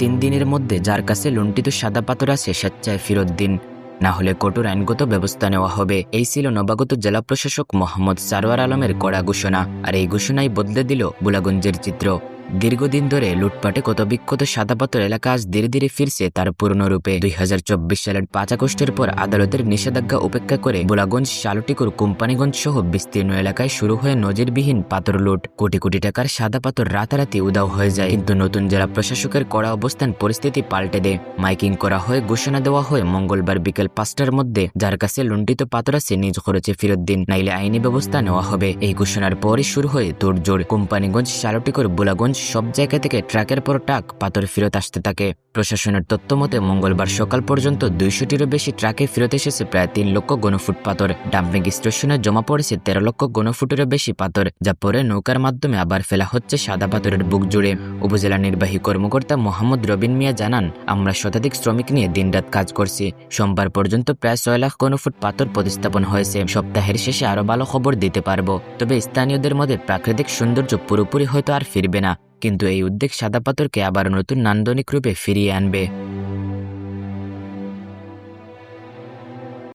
তিন দিনের মধ্যে যার কাছে লুণ্ঠিত সাদা পাথর আছে স্বেচ্ছায় ফেরত দিন। না হলে কঠোর আইনগত ব্যবস্থা নেওয়া হবে। এই ছিল নবাগত জেলা প্রশাসক মোহাম্মদ সারোয়ার আলমের কড়া ঘোষণা। আর এই ঘোষণাই বদলে দিল বুলাগঞ্জের চিত্র। দীর্ঘদিন ধরে লুটপাটে কত বিক্ষত সাদাপাতর এলাকা আজ ধীরে ধীরে ফিরছে তার পূর্ণ রূপে। দুই সালের পাঁচ আগস্টের পর আদালতের নিষেধাজ্ঞা উপেক্ষা করে বোলাগঞ্জ, শালটিকুর কোম্পানিগঞ্জ সহ বিস্তীর্ণ এলাকায় শুরু হয়ে নজিরবিহীন পাথর লুট। কোটি কোটি টাকার সাদা পাথর রাতারাতি উদাও হয়ে যায়। কিন্তু নতুন জেলা প্রশাসকের কড়া অবস্থান পরিস্থিতি পাল্টে দেয়। মাইকিং করা হয়, ঘোষণা দেওয়া হয় মঙ্গলবার বিকেল পাঁচটার মধ্যে। যার কাছে লুণ্ঠিত পাথর আছে, নিজ খরচে ফেরত দিন। নাইলে আইনি ব্যবস্থা নেওয়া হবে। এই ঘোষণার পরই শুরু হয় তোড়জোড়। কোম্পানিগঞ্জ, শালটিকুর, বোলাগঞ্জ সব জায়গা থেকে ট্রাকের পর ট্রাক পাথর ফেরত আসতে থাকে। প্রশাসনের তথ্য মতে, মঙ্গলবার সকাল পর্যন্ত দুইশোটিরও বেশি ট্রাকে ফেরত এসেছে প্রায় তিন লক্ষ গণফুট পাথর। ডাম্পিং স্টেশনে জমা পড়েছে তেরো লক্ষ গণফুটেরও বেশি পাথর, যা পরে নৌকার মাধ্যমে আবার ফেলা হচ্ছে সাদা পাথরের বুক জুড়ে। উপজেলা নির্বাহী কর্মকর্তা মোহাম্মদ রবিন মিয়া জানান, আমরা শতাধিক শ্রমিক নিয়ে দিনরাত কাজ করছি। সোমবার পর্যন্ত প্রায় ছয় লাখ গণফুট পাথর প্রতিস্থাপন হয়েছে। সপ্তাহের শেষে আরও ভালো খবর দিতে পারব। তবে স্থানীয়দের মধ্যে প্রাকৃতিক সৌন্দর্য পুরোপুরি হয়তো আর ফিরবে না। কিন্তু এই উদ্যোগ সাদা পাথরকে আবার নতুন নান্দনিক রূপে ফিরিয়ে আনবে।